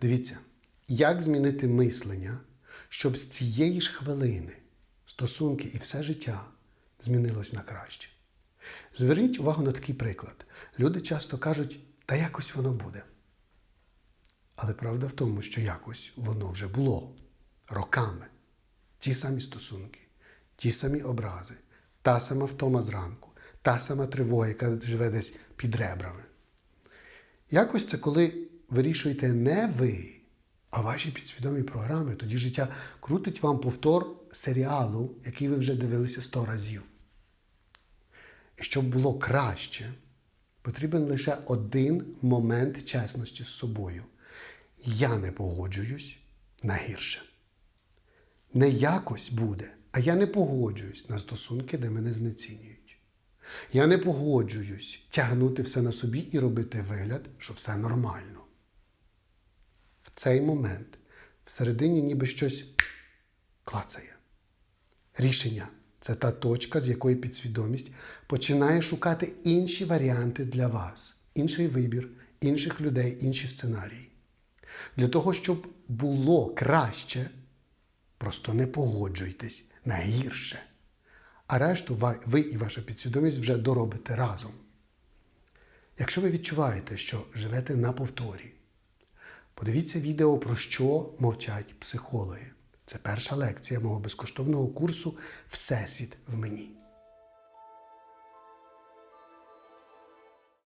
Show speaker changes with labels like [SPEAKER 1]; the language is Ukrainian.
[SPEAKER 1] Дивіться, як змінити мислення, щоб з цієї ж хвилини стосунки і все життя змінилось на краще. Зверніть увагу на такий приклад. Люди часто кажуть, та якось воно буде. Але правда в тому, що якось воно вже було роками. Ті самі стосунки, ті самі образи, та сама втома зранку, та сама тривога, яка живе десь під ребрами. Якось це коли вирішуєте не ви, а ваші підсвідомі програми, тоді життя крутить вам повтор серіалу, який ви вже дивилися сто разів. І щоб було краще, потрібен лише один момент чесності з собою. Я не погоджуюсь на гірше. Не якось буде, а я не погоджуюсь на стосунки, де мене знецінюють. Я не погоджуюсь тягнути все на собі і робити вигляд, що все нормально. Цей момент всередині ніби щось клацає. Рішення це та точка, з якої підсвідомість починає шукати інші варіанти для вас, інший вибір, інших людей, інші сценарії. Для того, щоб було краще, просто не погоджуйтесь на гірше. А решту ви і ваша підсвідомість вже доробите разом. Якщо ви відчуваєте, що живете на повторі, подивіться відео про що мовчать психологи. Це перша лекція мого безкоштовного курсу Всесвіт в мені.